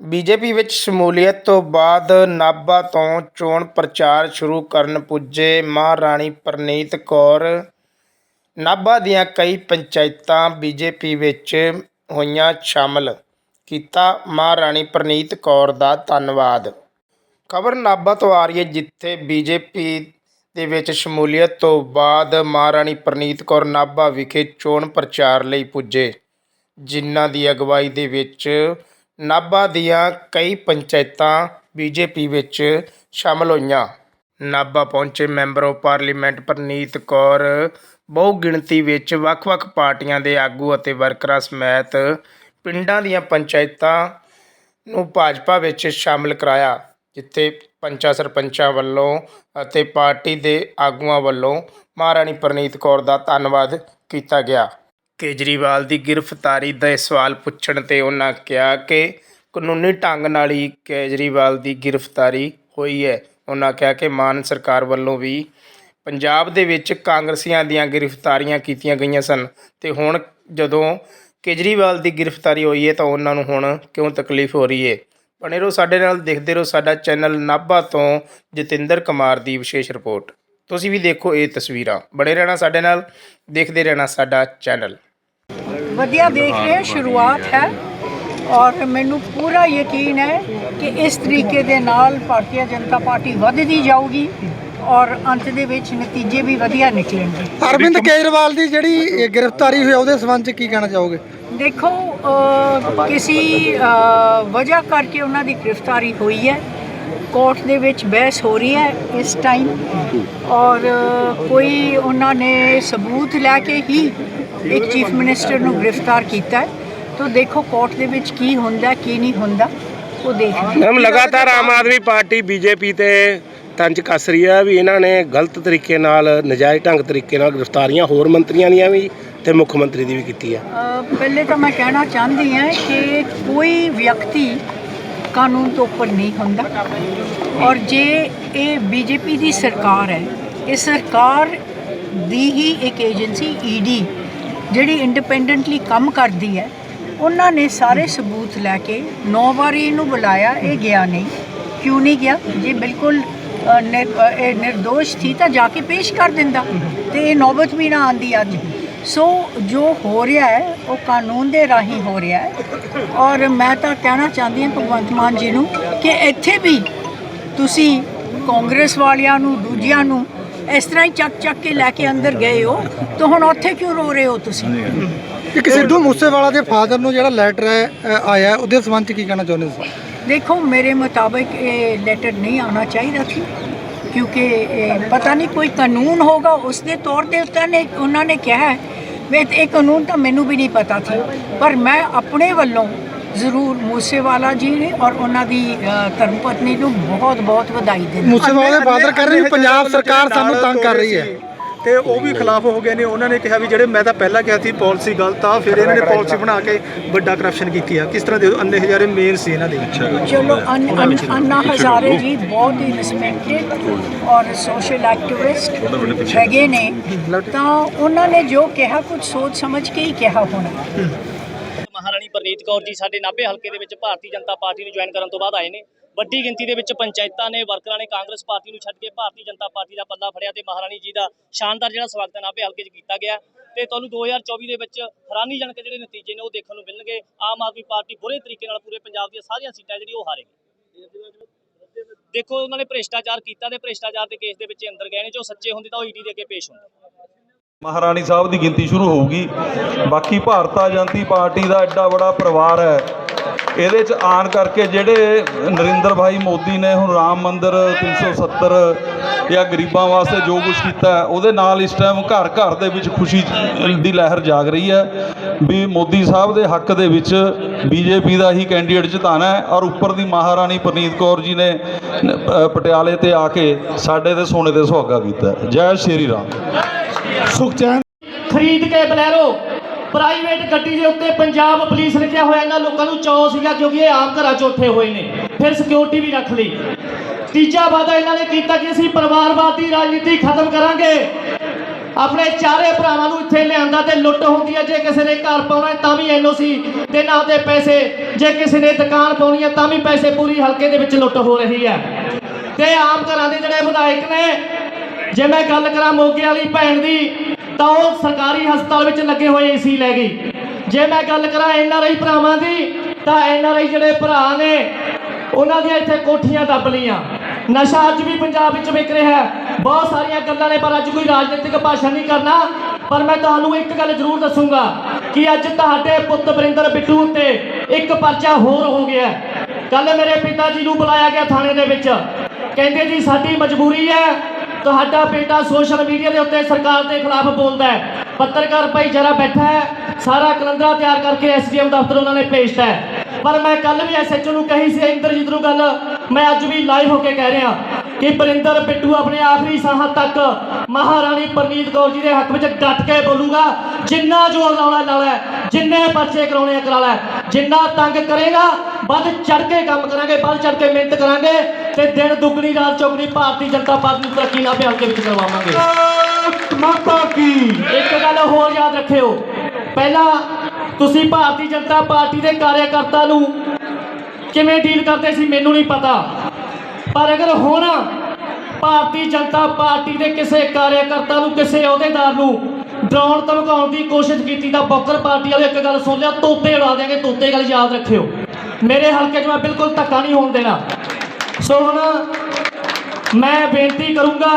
BJP ਵਿੱਚ ਸ਼ਮੂਲੀਅਤ ਤੋਂ ਬਾਅਦ ਨਾਭਾ ਤੋਂ ਚੋਣ ਪ੍ਰਚਾਰ ਸ਼ੁਰੂ ਕਰਨ ਪੁੱਜੇ ਮਹਾਰਾਣੀ ਪ੍ਰਨੀਤ ਕੌਰ। ਨਾਭਾ ਦੀਆਂ ਕਈ ਪੰਚਾਇਤਾਂ ਬੀਜੇਪੀ ਵਿੱਚ ਹੋਈਆਂ ਸ਼ਾਮਲ। ਕੀਤਾ ਮਹਾਰਾਣੀ ਪ੍ਰਨੀਤ ਕੌਰ ਦਾ ਧੰਨਵਾਦ। ਖਬਰ ਨਾਭਾ ਤੋਂ ਆ ਰਹੀ ਹੈ, ਜਿੱਥੇ ਬੀਜੇਪੀ ਦੇ ਵਿੱਚ ਸ਼ਮੂਲੀਅਤ ਤੋਂ ਬਾਅਦ ਮਹਾਰਾਣੀ ਪ੍ਰਨੀਤ ਕੌਰ ਨਾਭਾ ਵਿਖੇ ਚੋਣ ਪ੍ਰਚਾਰ ਲਈ ਪੁੱਜੇ, ਜਿਨ੍ਹਾਂ ਦੀ ਅਗਵਾਈ ਦੇ ਵਿੱਚ ਨਾਭਾ ਦੀਆਂ ਕਈ ਪੰਚਾਇਤਾਂ ਬੀਜੇਪੀ ਵਿੱਚ ਸ਼ਾਮਲ ਹੋਈਆਂ। ਨਾਭਾ ਪਹੁੰਚੇ member of parliament Parneet Kaur ਬਹੁ ਗਿਣਤੀ ਵਿੱਚ ਵੱਖ-ਵੱਖ ਪਾਰਟੀਆਂ ਦੇ ਆਗੂ ਅਤੇ ਵਰਕਰਾਂ ਸਮੇਤ ਪਿੰਡਾਂ ਦੀਆਂ ਪੰਚਾਇਤਾਂ ਨੂੰ ਭਾਜਪਾ ਵਿੱਚ ਸ਼ਾਮਲ ਕਰਾਇਆ, ਜਿੱਥੇ ਪੰਚਾਂ ਸਰਪੰਚਾਂ ਵੱਲੋਂ ਅਤੇ ਪਾਰਟੀ ਦੇ ਆਗੂਆਂ ਵੱਲੋਂ ਮਹਾਰਾਣੀ ਪ੍ਰਨੀਤ ਕੌਰ ਦਾ ਧੰਨਵਾਦ ਕੀਤਾ ਗਿਆ। ਕੇਜਰੀਵਾਲ ਦੀ ਗ੍ਰਿਫਤਾਰੀ ਦੇ ਸਵਾਲ ਪੁੱਛਣ ਤੇ ਉਹਨਾਂ ਕਿਹਾ ਕਿ ਕਾਨੂੰਨੀ ਢੰਗ ਨਾਲ ਹੀ ਕੇਜਰੀਵਾਲ ਦੀ ਗ੍ਰਿਫਤਾਰੀ ਹੋਈ ਹੈ। ਉਹਨਾਂ ਕਿਹਾ ਕਿ ਮਾਨ ਸਰਕਾਰ ਵੱਲੋਂ ਵੀ ਪੰਜਾਬ ਦੇ ਵਿੱਚ ਕਾਂਗਰਸੀਆਂ ਦੀਆਂ ਗ੍ਰਿਫਤਾਰੀਆਂ ਕੀਤੀਆਂ ਗਈਆਂ ਸਨ ਅਤੇ ਹੁਣ ਜਦੋਂ ਕੇਜਰੀਵਾਲ ਦੀ ਗ੍ਰਿਫਤਾਰੀ ਹੋਈ ਹੈ ਤਾਂ ਉਹਨਾਂ ਨੂੰ ਹੁਣ ਕਿਉਂ ਤਕਲੀਫ ਹੋ ਰਹੀ ਹੈ? ਬਣੇ ਰਹੋ ਸਾਡੇ ਨਾਲ, ਦੇਖਦੇ ਰਹੋ ਸਾਡਾ ਚੈਨਲ ਨਾਭਾ ਤੋਂ ਜਤਿੰਦਰ ਕੁਮਾਰ ਦੀ ਵਿਸ਼ੇਸ਼ ਰਿਪੋਰਟ। ਤੁਸੀਂ ਵੀ ਦੇਖੋ ਇਹ ਤਸਵੀਰਾਂ। ਬਣੇ ਰਹਿਣਾ ਸਾਡੇ ਨਾਲ, ਦੇਖਦੇ ਰਹਿਣਾ ਸਾਡਾ ਚੈਨਲ। ਵਧੀਆ ਦੇਖ ਰਹੇ ਸ਼ੁਰੂਆਤ ਹੈ। ਔਰ ਮੈਨੂੰ ਪੂਰਾ ਯਕੀਨ ਹੈ ਕਿ ਇਸ ਤਰੀਕੇ ਦੇ ਨਾਲ ਭਾਰਤੀ ਜਨਤਾ ਪਾਰਟੀ ਵੱਧਦੀ ਜਾਊਗੀ ਔਰ ਅੰਤ ਦੇ ਵਿੱਚ ਨਤੀਜੇ ਵੀ ਵਧੀਆ ਨਿਕਲਣਗੇ। ਅਰਵਿੰਦ ਕੇਜਰੀਵਾਲ ਦੀ ਜਿਹੜੀ ਗ੍ਰਿਫਤਾਰੀ ਹੋਈ ਉਹਦੇ ਸੰਬੰਧ ਚ ਕੀ ਕਹਿਣਾ ਚਾਹੋਗੇ? ਦੇਖੋ ਕਿਸੇ ਵਜ੍ਹਾ ਕਰਕੇ ਉਹਨਾਂ ਦੀ ਗ੍ਰਿਫਤਾਰੀ ਹੋਈ ਹੈ। ਕੋਰਟ ਦੇ ਵਿੱਚ ਬਹਿਸ ਹੋ ਰਹੀ ਹੈ ਇਸ ਟਾਈਮ ਔਰ ਕੋਈ ਉਹਨਾਂ ਨੇ ਸਬੂਤ ਲੈ ਕੇ ਹੀ ਇੱਕ ਚੀਫ ਮਿਨਿਸਟਰ ਨੂੰ ਗ੍ਰਿਫਤਾਰ ਕੀਤਾ ਹੈ। ਤਾਂ ਦੇਖੋ ਕੋਰਟ ਦੇ ਵਿੱਚ ਕੀ ਹੁੰਦਾ ਕੀ ਨਹੀਂ ਹੁੰਦਾ ਉਹ ਦੇਖਦੇ। ਮੈਮ ਲਗਾਤਾਰ ਆਮ ਆਦਮੀ ਪਾਰਟੀ ਬੀਜੇਪੀ ਤੇ ਤੰਜ ਕੱਸ ਰਹੀ ਹੈ ਵੀ ਇਹਨਾਂ ਨੇ ਗਲਤ ਤਰੀਕੇ ਨਾਲ ਨਜਾਇਜ਼ ਢੰਗ ਤਰੀਕੇ ਨਾਲ ਗ੍ਰਿਫਤਾਰੀਆਂ ਹੋਰ ਮੰਤਰੀਆਂ ਦੀਆਂ ਵੀ ਤੇ ਮੁੱਖ ਮੰਤਰੀ ਦੀ ਵੀ ਕੀਤੀ ਹੈ ਪਹਿਲੇ ਤਾਂ ਮੈਂ ਕਹਿਣਾ ਚਾਹੁੰਦੀ ਹਾਂ ਕਿ ਕੋਈ ਵਿਅਕਤੀ ਕਾਨੂੰਨ ਤੋਂ ਉੱਪਰ ਨਹੀਂ ਹੁੰਦਾ। ਔਰ ਜੇ ਇਹ ਬੀਜੇਪੀ ਦੀ ਸਰਕਾਰ ਹੈ ਇਹ ਸਰਕਾਰ ਦੀ ਹੀ ਇੱਕ ਏਜੰਸੀ ਈਡੀ ਜਿਹੜੀ ਇੰਡੀਪੈਂਡੈਂਟਲੀ ਕੰਮ ਕਰਦੀ ਹੈ ਉਹਨਾਂ ਨੇ ਸਾਰੇ ਸਬੂਤ ਲੈ ਕੇ ਨੌ ਵਾਰੀ ਇਹਨੂੰ ਬੁਲਾਇਆ ਇਹ ਗਿਆ ਨਹੀਂ। ਕਿਉਂ ਨਹੀਂ ਗਿਆ? ਜੇ ਬਿਲਕੁਲ ਅ, ਨਿਰ- ਅ, ਸੀ ਤਾਂ ਜਾ ਕੇ ਪੇਸ਼ ਕਰ ਦਿੰਦਾ ਤੇ ਇਹ ਨੌਬਤ ਵੀ ਨਾ ਆਂਦੀ ਅੱਜ। ਸੋ ਜੋ ਹੋ ਰਿਹਾ ਹੈ ਉਹ ਕਾਨੂੰਨ ਦੇ ਰਾਹੀਂ ਹੋ ਰਿਹਾ ਹੈ। ਔਰ ਮੈਂ ਤਾਂ ਕਹਿਣਾ ਚਾਹੁੰਦੀ ਹਾਂ ਭਗਵੰਤ ਮਾਨ ਜੀ ਨੂੰ ਕਿ ਇੱਥੇ ਵੀ ਤੁਸੀਂ ਕਾਂਗਰਸ ਵਾਲਿਆਂ ਨੂੰ ਦੂਜਿਆਂ ਨੂੰ ਇਸ ਤਰ੍ਹਾਂ ਹੀ ਚੱਕ ਚੱਕ ਕੇ ਲੈ ਕੇ ਅੰਦਰ ਗਏ ਹੋ ਤਾਂ ਹੁਣ ਉੱਥੇ ਕਿਉਂ ਰੋ ਰਹੇ ਹੋ ਤੁਸੀਂ? ਇੱਕ ਸਿੱਧੂ ਮੂਸੇਵਾਲਾ ਦੇ ਫਾਦਰ ਨੂੰ ਜਿਹੜਾ ਲੈਟਰ ਹੈ ਅ, ਆਇਆ ਹੈ, ਉਹਦੇ ਸੰਬੰਧ ਚ ਕੀ ਕਹਿਣਾ ਚਾਹੁੰਦੇ ਹੋ? ਦੇਖੋ ਮੇਰੇ ਮੁਤਾਬਕ ਇਹ ਲੈਟਰ ਨਹੀਂ ਆਉਣਾ ਚਾਹੀਦਾ ਸੀ ਕਿਉਂਕਿ ਇਹ ਪਤਾ ਨਹੀਂ ਕੋਈ ਕਾਨੂੰਨ ਹੋਗਾ ਉਸ ਦੇ ਤੌਰ ਤੇ ਉਹਨਾਂ ਨੇ ਉਹਨਾਂ ਨੇ ਕਿਹਾ ਹੈ ਵੀ ਇਹ ਕਾਨੂੰਨ ਤਾਂ ਮੈਨੂੰ ਵੀ ਨਹੀਂ ਪਤਾ ਸੀ ਪਰ ਮੈਂ ਆਪਣੇ ਵੱਲੋਂ ਜ਼ਰੂਰ ਮੂਸੇਵਾਲਾ ਜੀ ਨੇ ਔਰ ਉਹਨਾਂ ਦੀ ਧਰਮ ਪਤਨੀ ਨੂੰ ਬਹੁਤ ਬਹੁਤ ਵਧਾਈ ਦਿੰਦਾ ਮੂਸੇਵਾਲਾ ਦੇ ਫਾਦਰ ਕਹਿ ਰਹੇ ਪੰਜਾਬ ਸਰਕਾਰ ਸਾਨੂੰ ਤੰਗ ਕਰ ਰਹੀ ਹੈ। ਤੇ ਉਹ ਵੀ ਖਿਲਾਫ ਹੋ ਗਏ ਨੇ। ਉਹਨਾਂ ਨੇ ਕਿਹਾ ਵੀ ਜਿਹੜੇ ਮੈਂ ਤਾਂ ਪਹਿਲਾਂ ਕਿਹਾ ਸੀ ਪਾਲਿਸੀ ਗਲਤ ਆ ਫਿਰ ਇਹਨਾਂ ਨੇ ਪਾਲਿਸੀ ਬਣਾ ਕੇ ਵੱਡਾ ਕਰਪਸ਼ਨ ਕੀਤੀ ਆ। ਕਿਸ ਤਰ੍ਹਾਂ ਦੇ ਅੰਨੇ ਹਜ਼ਾਰੇ ਮੇਨ ਸੀ ਇਹਨਾਂ ਦੇ? ਵਿੱਚ ਚਲੋ ਅੰਨਾ ਹਜ਼ਾਰੇ ਜੀ ਬਹੁਤ ਹੀ ਰਿਸਪੈਕਟਡ ਔਰ ਸੋਸ਼ਲ ਐਕਟਿਵਿਸਟ ਹੈਗੇ ਨੇ। ਤਾਂ ਉਹਨਾਂ ਨੇ ਜੋ ਕਿਹਾ ਕੁਝ ਸੋਚ ਸਮਝ ਕੇ ਹੀ ਕਿਹਾ ਹੋਣਾ। ਮਹਾਰਾਣੀ ਪ੍ਰਨੀਤ ਕੌਰ ਜੀ ਸਾਡੇ ਨਾਭੇ ਹਲਕੇ ਦੇ ਵਿੱਚ ਭਾਰਤੀ ਜਨਤਾ ਪਾਰਟੀ ਨੂੰ ਜੁਆਇਨ ਕਰਨ ਤੋਂ ਬਾਅਦ ਆਏ ਨੇ। ਵੱਡੀ ਗਿਣਤੀ ਦੇ ਵਿੱਚ ਪੰਚਾਇਤਾਂ ਨੇ, ਵਰਕਰਾਂ ਨੇ ਕਾਂਗਰਸ ਪਾਰਟੀ ਨੂੰ ਛੱਡ ਕੇ ਭਾਰਤੀ ਜਨਤਾ ਪਾਰਟੀ ਦਾ ਪੱਲਾ ਫੜਿਆ ਤੇ ਮਹਾਰਾਣੀ ਜੀ ਦਾ ਸ਼ਾਨਦਾਰ ਜਿਹੜਾ ਸਵਾਗਤ ਨਾਭੇ ਹਲਕੇ 'ਚ ਕੀਤਾ ਗਿਆ। ਤੇ ਤੁਹਾਨੂੰ 2024 ਦੇ ਵਿੱਚ ਹੈਰਾਨੀਜਨਕ ਜਿਹੜੇ ਨਤੀਜੇ ਨੇ ਉਹ ਦੇਖਣ ਨੂੰ ਮਿਲਣਗੇ। ਆਮ ਆਦਮੀ ਪਾਰਟੀ ਬੁਰੇ ਤਰੀਕੇ ਨਾਲ ਪੂਰੇ ਪੰਜਾਬ ਦੀਆਂ ਸਾਰੀਆਂ ਸੀਟਾਂ ਜਿਹੜੀ ਉਹ ਹਾਰੇਗੀ। ਦੇਖੋ, ਉਹਨਾਂ ਨੇ ਭ੍ਰਿਸ਼ਟਾਚਾਰ ਕੀਤਾ ਤੇ ਭ੍ਰਿਸ਼ਟਾਚਾਰ ਦੇ ਕੇਸ ਦੇ ਵਿੱਚ ਅੰਦਰ ਗਏ ਨੇ, ਜੋ ਸੱਚੇ ਹੁੰਦੇ ਤਾਂ ਉਹ ਈਡੀ ਦੇ ਅੱਗੇ ਪੇਸ਼ ਹੁੰਦੇ। ਮਹਾਰਾਣੀ ਸਾਹਿਬ ਦੀ ਗਿਣਤੀ ਸ਼ੁਰੂ ਹੋਊਗੀ। ਬਾਕੀ ਭਾਰਤਾ ਜਨਤੀ ਪਾਰਟੀ ਦਾ ਐਡਾ ਬੜਾ ਪਰਿਵਾਰ ਹੈ। ਇਹਦੇ ਚ ਆਣ ਕਰਕੇ ਜਿਹੜੇ ਨਰਿੰਦਰ ਭਾਈ ਮੋਦੀ ਨੇ ਹੁਣ ਰਾਮ ਮੰਦਿਰ 370 ਜਾਂ ਗਰੀਬਾਂ ਵਾਸਤੇ ਜੋ ਕੁਝ ਕੀਤਾ ਉਹਦੇ ਨਾਲ ਇਸ ਟਾਈਮ ਘਰ ਘਰ ਦੇ ਵਿੱਚ ਖੁਸ਼ੀ ਦੀ ਲਹਿਰ ਜਾਗ ਰਹੀ ਹੈ ਵੀ ਮੋਦੀ ਸਾਹਿਬ ਦੇ ਹੱਕ ਦੇ ਵਿੱਚ ਬੀਜੇਪੀ ਦਾ ਹੀ ਕੈਂਡੀਡੇਟ ਜਿਤਾਣਾ ਹੈ ਔਰ ਉੱਪਰ ਦੀ ਮਹਾਰਾਣੀ ਪ੍ਰਨੀਤ ਕੌਰ ਜੀ ਨੇ ਪਟਿਆਲੇ ਤੇ ਆ ਕੇ ਸਾਡੇ ਤੇ ਸੋਨੇ ਤੇ ਸੁਹਾਗਾ ਕੀਤਾ ਜੈ ਸ਼੍ਰੀ ਰਾਮ। ਸੁਖਚੈਨ। ਖਰੀਦ ਕੇ ਬਲੈਰੋ, ਪ੍ਰਾਈਵੇਟ ਗੱਡੀ ਦੇ ਉੱਤੇ ਪੰਜਾਬ ਪੁਲਿਸ ਲਿਖਿਆ ਹੋਇਆ ਇਹਨਾਂ ਲੋਕਾਂ ਨੂੰ ਚੌ ਸੀਗਾ ਕਿਉਂਕਿ ਇਹ ਆਮ ਘਰਾਂ 'ਚ ਉੱਠੇ ਹੋਏ ਨੇ, ਫਿਰ ਸਿਕਿਉਰਿਟੀ ਵੀ ਰੱਖ ਲਈ। ਤੀਜਾ ਵਾਅਦਾ ਇਹਨਾਂ ਨੇ ਕੀਤਾ ਕਿ ਅਸੀਂ ਪਰਿਵਾਰਵਾਦੀ ਰਾਜਨੀਤੀ ਖਤਮ ਕਰਾਂਗੇ। ਆਪਣੇ ਚਾਰੇ ਭਰਾਵਾਂ ਨੂੰ ਇੱਥੇ ਲਿਆਂਦਾ ਤੇ ਲੁੱਟ ਹੁੰਦੀ ਹੈ, ਜੇ ਕਿਸੇ ਨੇ ਘਰ ਪਾਉਣਾ ਤਾਂ ਵੀ ਐਨਓਸੀ ਦੇ ਨਾਲ ਦੇ ਪੈਸੇ, ਜੇ ਕਿਸੇ ਨੇ ਦੁਕਾਨ ਪਾਉਣੀ ਹੈ ਤਾਂ ਵੀ ਪੈਸੇ ਪੂਰੀ ਹਲਕੇ ਦੇ ਵਿੱਚ ਲੁੱਟ ਹੋ ਰਹੀ ਹੈ। ਤੇ ਆਮ ਘਰਾਂ ਦੇ ਜਿਹੜੇ ਵਿਧਾਇਕ ਨੇ ਜੇ ਮੈਂ ਗੱਲ ਕਰਾਂ ਮੋਗੇ ਵਾਲੀ ਭੈਣ ਦੀ, ਤਾਂ ਉਹ ਸਰਕਾਰੀ ਹਸਪਤਾਲ ਵਿੱਚ ਲੱਗੇ ਹੋਏ ਏਸੀ ਲੈ ਗਈ। ਜੇ ਮੈਂ ਗੱਲ ਕਰਾਂ ਐਨਆਰਆਈ ਭਰਾਵਾਂ ਦੀ, ਤਾਂ ਐਨਆਰਆਈ ਜਿਹੜੇ ਭਰਾ ਨੇ, ਉਹਨਾਂ ਦੀਆਂ ਇੱਥੇ ਕੋਠੀਆਂ ਦੱਬ ਲਈਆਂ। ਨਸ਼ਾ ਅੱਜ ਵੀ ਪੰਜਾਬ ਵਿੱਚ ਵਿਕ ਰਿਹਾ ਹੈ। ਬਹੁਤ ਸਾਰੀਆਂ ਗੱਲਾਂ ਨੇ, ਪਰ ਅੱਜ ਕੋਈ ਰਾਜਨੀਤਿਕ ਭਾਸ਼ਣ ਨਹੀਂ ਕਰਨਾ। ਪਰ ਮੈਂ ਤੁਹਾਨੂੰ ਇੱਕ ਗੱਲ ਜ਼ਰੂਰ ਦੱਸੂੰਗਾ ਕਿ ਅੱਜ ਤੁਹਾਡੇ ਪੁੱਤ ਬਰਿੰਦਰ ਬਿੱਟੂ ਉੱਤੇ ਇੱਕ ਪਰਚਾ ਹੋਰ ਹੋ ਗਿਆ ਕੱਲ ਮੇਰੇ ਪਿਤਾ ਜੀ ਨੂੰ ਬੁਲਾਇਆ ਗਿਆ ਥਾਣੇ ਦੇ ਵਿੱਚ। ਕਹਿੰਦੇ ਜੀ, ਸਾਡੀ ਮਜਬੂਰੀ ਹੈ ਤੁਹਾਡਾ ਬੇਟਾ ਸੋਸ਼ਲ ਮੀਡੀਆ ਦੇ ਉੱਤੇ ਸਰਕਾਰ ਦੇ ਖਿਲਾਫ ਬੋਲਦਾ ਹੈ। ਪੱਤਰਕਾਰ ਭਾਈ ਜਰਾ ਬੈਠਾ ਹੈ। ਸਾਰਾ ਕਲੰਦਰਾ ਤਿਆਰ ਕਰਕੇ ਐਸਡੀਐਮ ਦਫ਼ਤਰ ਉਹਨਾਂ ਨੇ ਭੇਜਤਾ ਹੈ। ਪਰ ਮੈਂ ਕੱਲ ਵੀ ਐਸਐਚਓ ਨੂੰ ਕਹੀ ਸੀ, ਇੰਦਰਜੀਤ ਨੂੰ ਗੱਲ, ਮੈਂ ਅੱਜ ਵੀ ਲਾਈਵ ਹੋ ਕੇ ਕਹਿ ਰਿਹਾ ਕਿ ਬਰਿੰਦਰ ਬਿੱਟੂ ਆਪਣੇ ਆਖਰੀ ਸਾਹਾਂ ਤੱਕ ਮਹਾਰਾਣੀ ਪਰਨੀਤ ਕੌਰ ਜੀ ਦੇ ਹੱਕ ਵਿੱਚ ਡਟ ਕੇ ਬੋਲੂਗਾ। ਜਿੰਨਾ ਜੋ ਲਾਉਣਾ ਲਾਉਣਾ ਜਿੰਨੇ ਪਰਚੇ ਕਰਾਉਣੇ ਆ ਜਿੰਨਾ ਤੰਗ ਕਰੇਗਾ ਵੱਧ ਚੜ ਕੇ ਕੰਮ ਕਰਾਂਗੇ ਵੱਧ ਚੜ ਕੇ ਮਿਹਨਤ ਕਰਾਂਗੇ ਤੇ ਦਿਨ ਦੁੱਗਣੀ ਰਾਤ ਚੌਗਣੀ ਭਾਰਤੀ ਜਨਤਾ ਪਾਰਟੀ ਨੂੰ ਤਰੱਕੀ ਨਾਲ ਬਿਆਨ ਕੇ ਵਿੱਚ ਕਰਵਾਵਾਂਗੇ। ਮਾਤਾ ਕੀ? ਇੱਕ ਗੱਲ ਹੋਰ ਯਾਦ ਰੱਖਿਓ ਪਹਿਲਾਂ ਤੁਸੀਂ ਭਾਰਤੀ ਜਨਤਾ ਪਾਰਟੀ ਦੇ ਕਾਰਿਆਕਰਤਾ ਨੂੰ ਕਿਵੇਂ ਡੀਲ ਕਰਦੇ ਸੀ ਮੈਨੂੰ ਨਹੀਂ ਪਤਾ। ਪਰ ਅਗਰ ਹੁਣ ਭਾਰਤੀ ਜਨਤਾ ਪਾਰਟੀ ਦੇ ਕਿਸੇ ਕਾਰਿਆਕਰਤਾ ਨੂੰ ਕਿਸੇ ਅਹੁਦੇਦਾਰ ਨੂੰ ਡਰਾਉਣ ਧਮਕਾਉਣ ਦੀ ਕੋਸ਼ਿਸ਼ ਕੀਤੀ ਤਾਂ ਬੋਕਰ ਪਾਰਟੀ ਵਾਲੇ ਇੱਕ ਗੱਲ ਸੁਣ ਲਿਆ ਤੋਤੇ ਉਡਾ ਦੇਣਗੇ ਤੋਤੇ ਗੱਲ ਯਾਦ ਰੱਖਿਓ। ਮੇਰੇ ਹਲਕੇ 'ਚ ਮੈਂ ਬਿਲਕੁਲ ਧੱਕਾ ਨਹੀਂ ਹੋਣ ਦੇਣਾ। ਸੋ ਹੁਣ ਮੈਂ ਬੇਨਤੀ ਕਰੂੰਗਾ